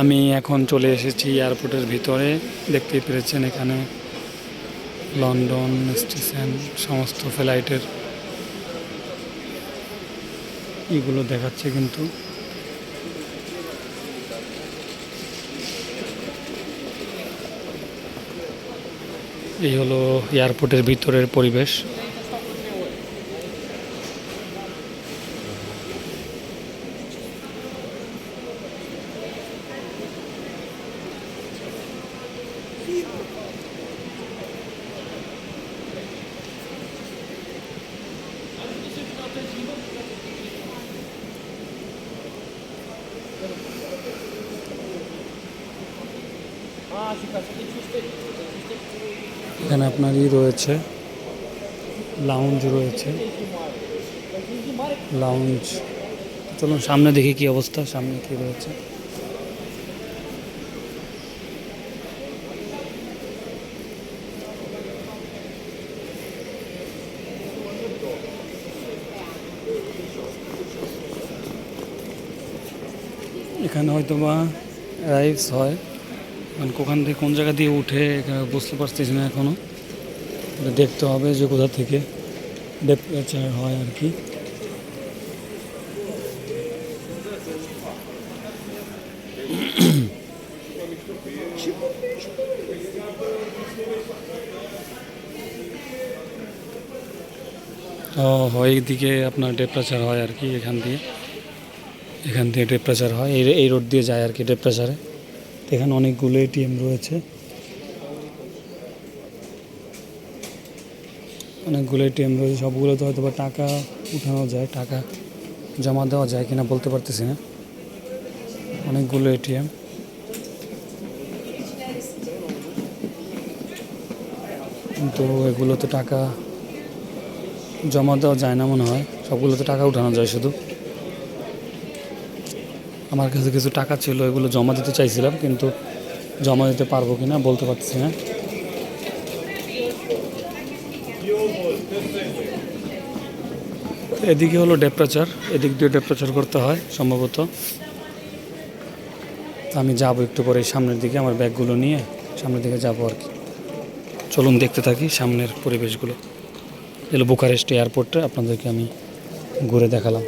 আমি এখন চলে এসেছি এয়ারপোর্টের ভিতরে, দেখতেই পেরেছেন এখানে লন্ডন স্টেশন, সমস্ত ফ্লাইটের এগুলো দেখাচ্ছে কিন্তু। এই হলো এয়ারপোর্টের ভিতরের পরিবেশ। এখানে আপনারই রয়েছে লাউঞ্জ রয়েছে। লাউঞ্জ চলুন সামনে দেখি কি অবস্থা সামনে কি রয়েছে। এখানে হয়তো বা রাইডস হয়। মানে কোখান থেকে কোন জায়গা দিয়ে উঠে বুঝতে পারতেছি না এখনও দেখতে হবে যে কোথা থেকে ডেপারেচার হয় আর কি। ও, হয় এইদিকে আপনার ডেপারেচার হয় আর কি এখান দিয়ে। এখান দিয়ে ডেপারেচার হয়। এই এই রোড দিয়ে যায় আর কি ডেপারেচারে এখানে অনেকগুলো এটিএম রয়েছে। অনেকগুলো এটিএম রয়েছে। সবগুলোতে হয়তো বা টাকা উঠানো যায়, টাকা জমা দেওয়া যায় কিনা বলতে পারতেছি না। অনেকগুলো এটিএম। কিন্তু এগুলোতে টাকা জমা দেওয়া যায় না মনে হয়। সবগুলোতে টাকা উঠানো যায় শুধু। আমার কাছে কিছু টাকা ছিল, এগুলো জমা দিতে চাইছিলাম, কিন্তু জমা দিতে পারব কি না বলতে পারছি না। এদিকে হলো ডেপ্রেচার, এদিক দিয়ে ডেপ্রেচার করতে হয় সম্ভবত। আমি যাব একটু পরে সামনের দিকে আমার ব্যাগগুলো নিয়ে, সামনের দিকে যাব আর কি। চলুন দেখতে থাকি সামনের পরিবেশগুলো। এগুলো বুকারেস্ট এয়ারপোর্টে, আপনাদেরকে আমি ঘুরে দেখালাম।